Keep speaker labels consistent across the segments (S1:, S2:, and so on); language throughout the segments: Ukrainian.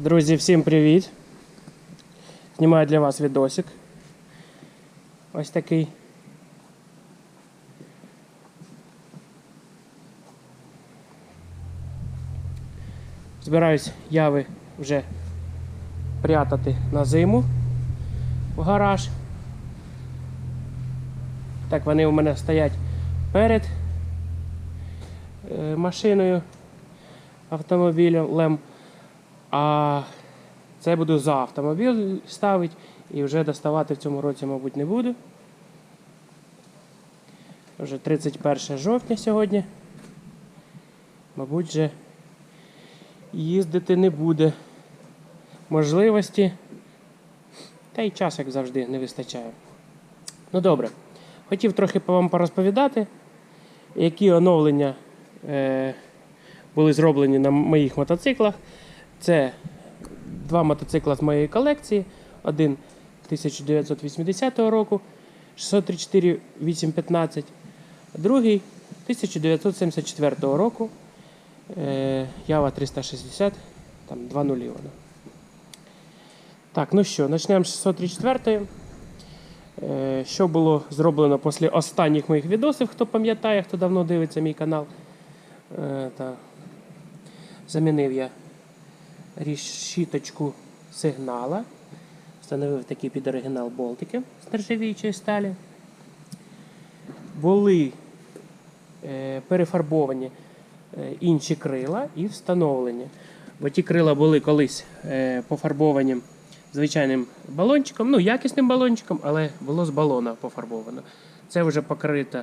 S1: Друзі, всім привіт! Знімаю для вас відосик. Ось такий. Збираюсь яви вже прятати на зиму в гараж. Так, вони у мене стоять перед е, машиною автомобілем. А це буду за автомобіль ставити і вже доставати в цьому році, мабуть, не буду. Вже 31 жовтня сьогодні. Мабуть, вже їздити не буде можливості. Та й час, як завжди, не вистачає. Ну добре. Хотів трохи вам порозповідати, які оновлення е, були зроблені на моїх мотоциклах. Це два мотоцикла з моєї колекції. Один 1980 року 634 815, другий 1974 року е, Ява 360, там 2 нулі вона. Так, ну що, почнемо з 634. Е, Що було зроблено після останніх моїх відосів, хто пам'ятає, хто давно дивиться мій канал. Е, замінив я решіточку сигнала. Встановив такі під оригінал болтики з нержавіючої сталі. Були е, перефарбовані е, інші крила і встановлені. Бо ті крила були колись е, пофарбовані звичайним балончиком, ну, якісним балончиком, але було з балона пофарбовано. Це вже покрито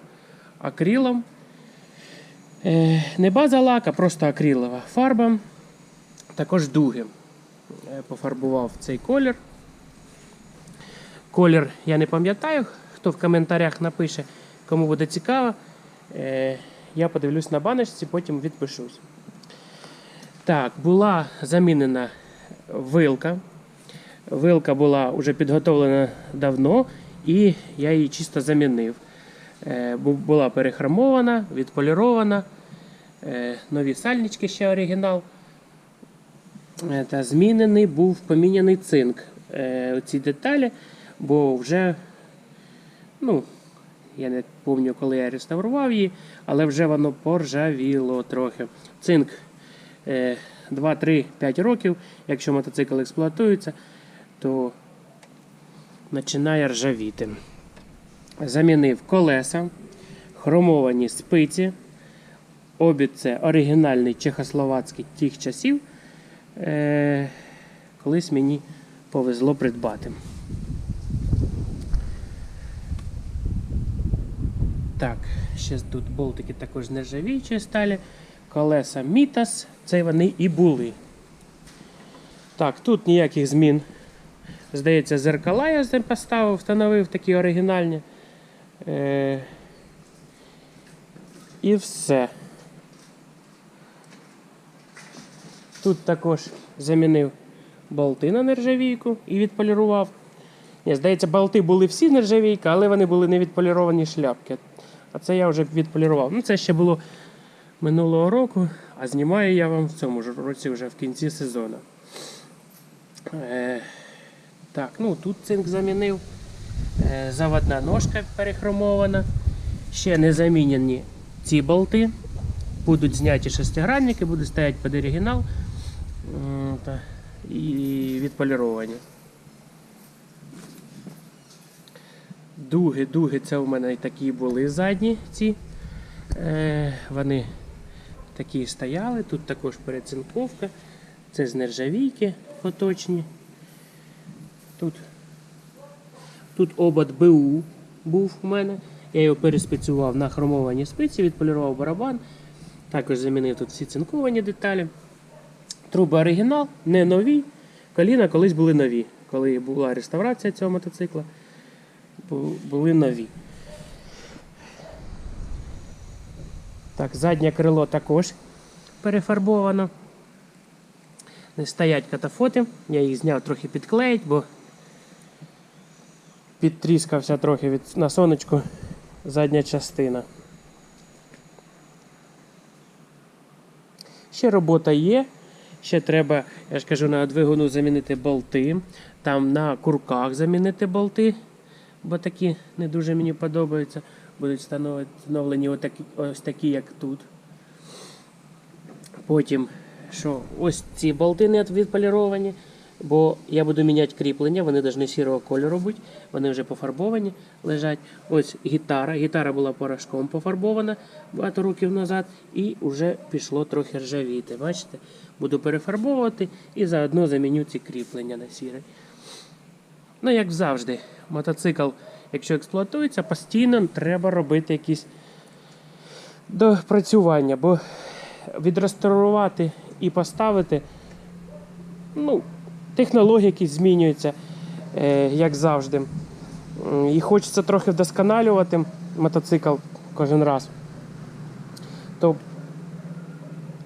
S1: акрилом. Е, не база лак, а просто акрилова фарба. Також дуги. Е, Пофарбував цей колір. Колір я не пам'ятаю, хто в коментарях напише, кому буде цікаво. Е, Я подивлюсь на баночці, потім відпишусь. Так, була замінена вилка. Вилка була вже підготовлена давно, і я її чисто замінив. Е, Була перехромована, відполірована. Нові сальнички ще оригінал. Е, Та змінений був поміняний цинк. Е, Ці деталі, бо вже, ну, я не пам'ятаю, коли я реставрував її, але вже воно поржавіло трохи. Цинк е, 2-3-5 років, якщо мотоцикл експлуатується, то починає ржавіти. Замінив колеса, хромовані спиці. Обід це оригінальний чехословацький тих часів. Е, колись мені повезло придбати. Так, ще тут болтики також нержавіючої сталі. Колеса Мітас, це вони і були. Так, тут ніяких змін. Здається, зеркала я поставив, встановив такі оригінальні. Е, і все. Тут також замінив болти на нержавійку і відполірував. Ні, здається, болти були всі нержавійка, але вони були не відполіровані шляпки. А це я вже відполірував. Ну, це ще було минулого року, а знімаю я вам в цьому ж році вже в кінці сезону. Е, так, ну тут цинк замінив. Е, заводна ножка перехромована. Ще не замінені ці болти. Будуть зняті шестигранники, будуть стояти під оригінал і відполіровані. Дуги, дуги, це у мене такі були задні ці. Е, вони такі стояли. Тут також перецинковка. Це з нержавійки поточні. Тут, тут обод БУ був у мене. Я його переспецював на хромовані спиці, відполірував барабан. Також замінив тут всі цинковані деталі. Труби оригінал, не нові. Коліна колись були нові. Коли була реставрація цього мотоцикла, були нові. Так, заднє крило також перефарбовано. Не стоять катафоти. Я їх зняв трохи підклеїть, бо підтріскався трохи від, на сонечку задня частина. Ще робота є. Ще треба, я ж кажу, на двигуну замінити болти. Там на курках замінити болти, бо такі не дуже мені подобаються. Будуть встановлені отакі, ось такі, як тут. Потім, що ось ці болти не відполіровані, бо я буду міняти кріплення, вони повинні сірого кольору бути, вони вже пофарбовані лежать. Ось гітара. Гітара була порошком пофарбована багато років назад, і вже пішло трохи ржавіти. Бачите? Буду перефарбовувати і заодно заміню ці кріплення на сіре. Ну, як завжди, мотоцикл, якщо експлуатується, постійно треба робити якісь допрацювання, бо відреставрувати і поставити, ну, технології якісь змінюються, е, як завжди. І хочеться трохи вдосконалювати мотоцикл кожен раз. То,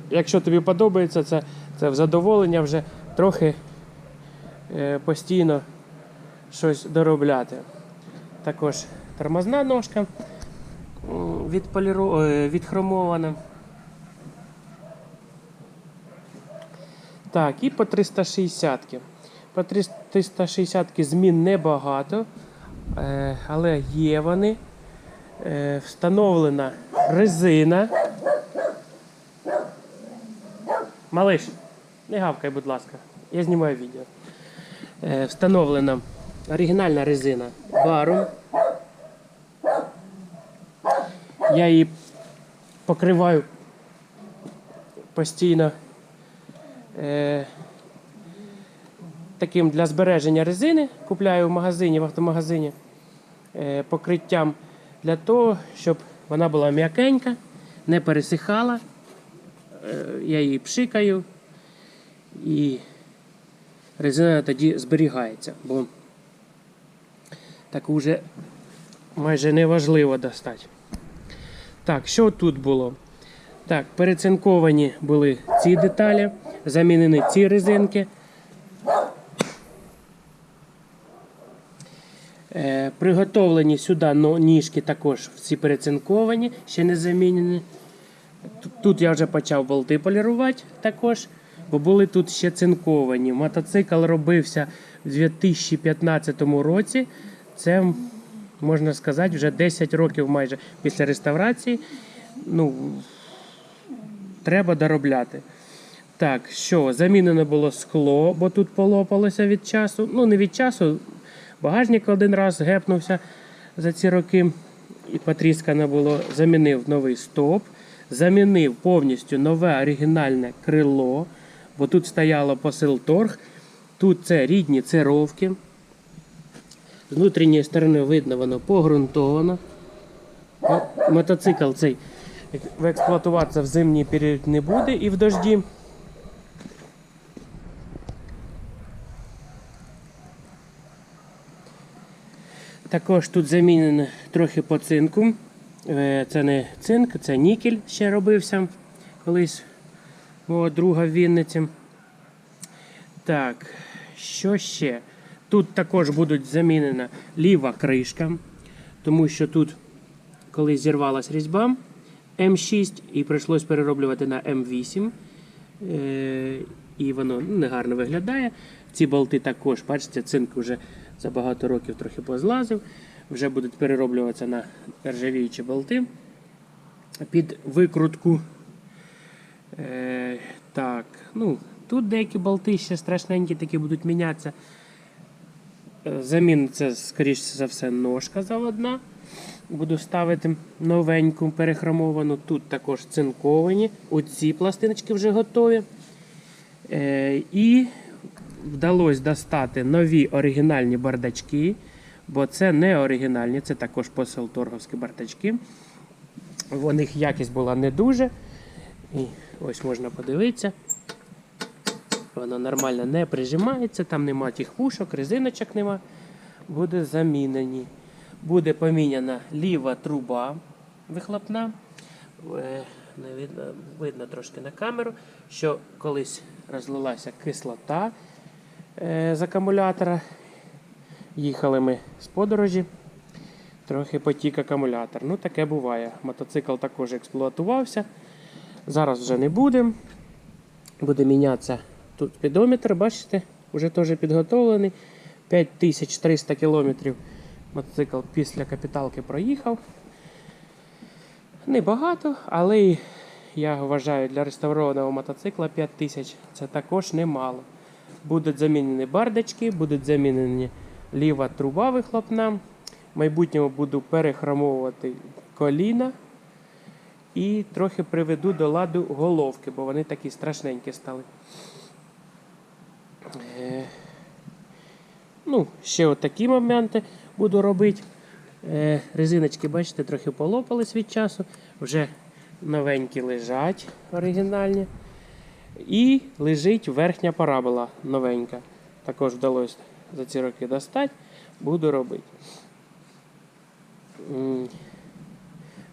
S1: якщо тобі подобається це, це в задоволення вже трохи е, постійно щось доробляти. Також тормозна ножка м, відполіро... е, відхромована. Так, і по 360. -ки. По 360 змін небагато, е, але є вони. Е, Встановлена резина. Малиш, не гавкай, будь ласка. Я знімаю відео. Е, Встановлена оригінальна резина Барум. Я її покриваю постійно таким для збереження резини. Купляю в магазині, в автомагазині е, покриттям для того, щоб вона була м'якенька, не пересихала. Е, я її пшикаю і резина тоді зберігається, бо таку вже майже неважливо достати. Так, що тут було? Так, перецинковані були ці деталі, замінені ці резинки. Е, приготовлені сюди ніжки також всі перецинковані, ще не замінені. Тут, я вже почав болти полірувати також, бо були тут ще цинковані. Мотоцикл робився в 2015 році. Це, можна сказати, вже 10 років майже після реставрації. Ну, треба доробляти. Так, що, замінено було скло, бо тут полопалося від часу. Ну, не від часу. Багажник один раз гепнувся за ці роки і потріскане було. Замінив новий стоп, замінив повністю нове оригінальне крило, бо тут стояло посил торг. Тут це рідні цировки. З внутрішньої сторони видно, воно погрунтовано. Мотоцикл цей експлуатуватися в зимній період не буде і в дожді. Також тут замінено трохи по цинку. Е, Це не цинк, це нікель ще робився колись мого друга в Вінниці. Так, що ще? Тут також будуть замінена ліва кришка, тому що тут колись зірвалась різьба М6 і прийшлось перероблювати на М8. Е, і воно ну, негарно виглядає. Ці болти також, бачите, цинк вже за багато років трохи позлазив. Вже будуть перероблюватися на ржавіючі болти під викрутку. Е, так, ну, тут деякі болти ще страшненькі такі будуть мінятися. Е, Замін це, скоріш за все, ножка заводна. Буду ставити новеньку перехромовану. Тут також цинковані. Оці пластиночки вже готові. Е, і вдалося достати нові оригінальні бардачки, бо це не оригінальні, це також посел торговські бардачки. У них якість була не дуже. І ось можна подивитися. Воно нормально не прижимається, там нема тих пушок, резиночок нема. Буде замінені. Буде поміняна ліва труба вихлопна. Е, Не видно, видно трошки на камеру, що колись розлилася кислота з акумулятора. Їхали ми з подорожі, трохи потік акумулятор. Ну, таке буває. Мотоцикл також експлуатувався. Зараз вже не буде. Буде мінятися тут спідометр, бачите, вже теж підготовлений. 5300 кілометрів мотоцикл після капіталки проїхав. Небагато, але я вважаю, для реставрованого мотоцикла 5000 це також немало. Будуть замінені бардачки, будуть замінені ліва труба вихлопна. В майбутньому буду перехромовувати коліна і трохи приведу до ладу головки, бо вони такі страшненькі стали. Е, Ну, ще отакі моменти буду робити. Е, резиночки, бачите, трохи полопались від часу. Вже новенькі лежать оригінальні. І лежить верхня парабола новенька. Також вдалося за ці роки достати. Буду робити.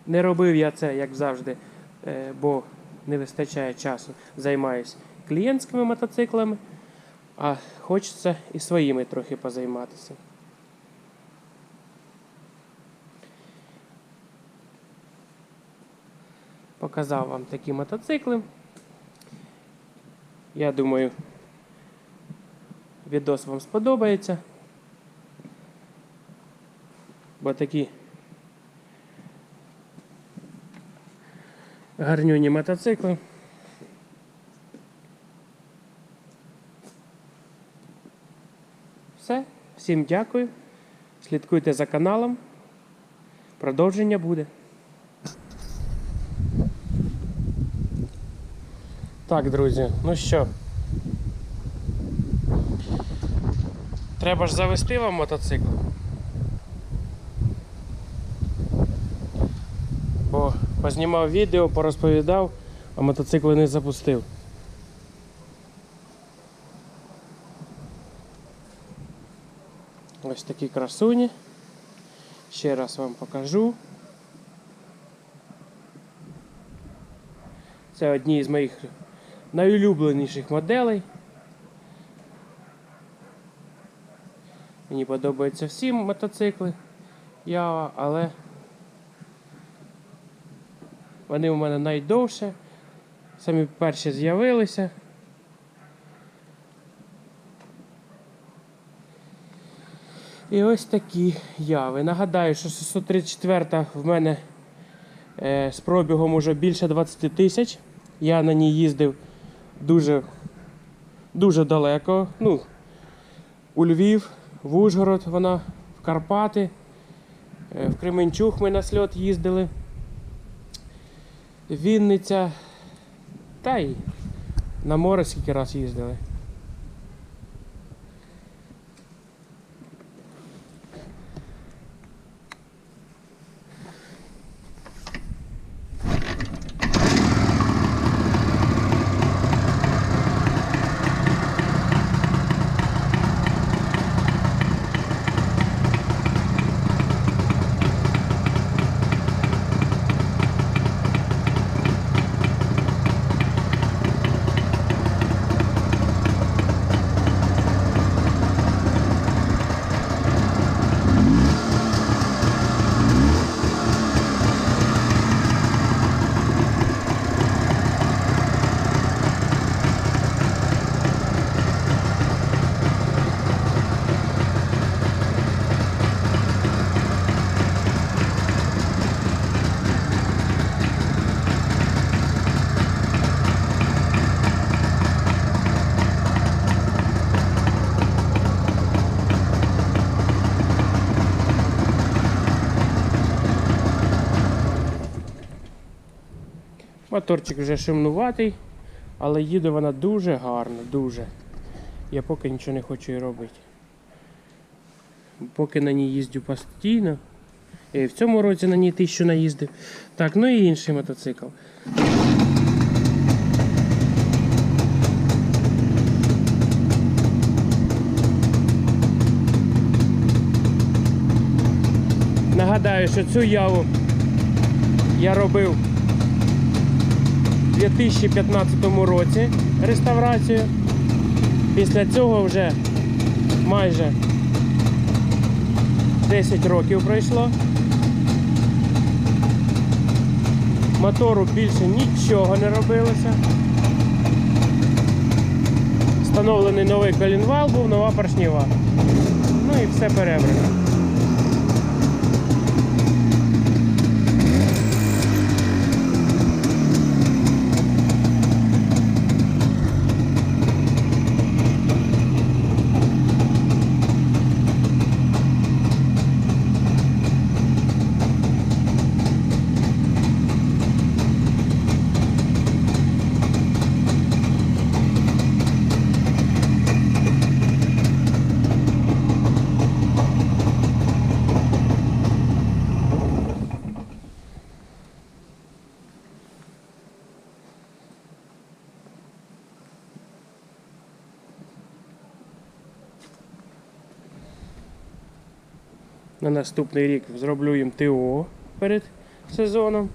S1: Не робив я це, як завжди, е, бо не вистачає часу. Займаюсь клієнтськими мотоциклами, а хочеться і своїми трохи позайматися. Показав вам такі мотоцикли. Я думаю, відос вам сподобається. Бо такі гарнюні мотоцикли. Все. Всім дякую. Слідкуйте за каналом. Продовження буде. Так, друзі, ну що. Треба ж завести вам мотоцикл. Бо познімав відео, порозповідав, а мотоцикли не запустив. Ось такі красуні. Ще раз вам покажу. Це одні з моїх найулюбленіших моделей. Мені подобаються всі мотоцикли, Ява, але вони у мене найдовше. Самі перші з'явилися. І ось такі яви. Нагадаю, що 634 в мене е, з пробігом уже більше 20 тисяч. Я на ній їздив дуже, дуже далеко. Ну, у Львів, в Ужгород вона, в Карпати, е, в Кременчуг ми на сльот їздили. Вінниця. Та й на море скільки раз їздили. Моторчик вже шумнуватий, але їде вона дуже гарно, дуже. Я поки нічого не хочу і робити. Поки на ній їздю постійно. І в цьому році на ній тисячу наїздив. Так, ну і інший мотоцикл. Нагадаю, що цю яву я робив 2015 році реставрацію. Після цього вже майже 10 років пройшло. Мотору більше нічого не робилося. Встановлений новий колінвал, був нова поршнева. Ну і все перебрано. На наступний рік зроблю їм ТО перед сезоном.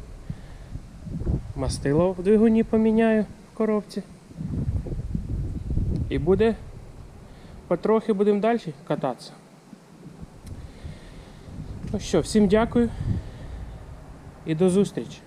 S1: Мастило в двигуні поміняю в коробці. І буде потрохи будемо далі кататися. Ну що, всім дякую і до зустрічі!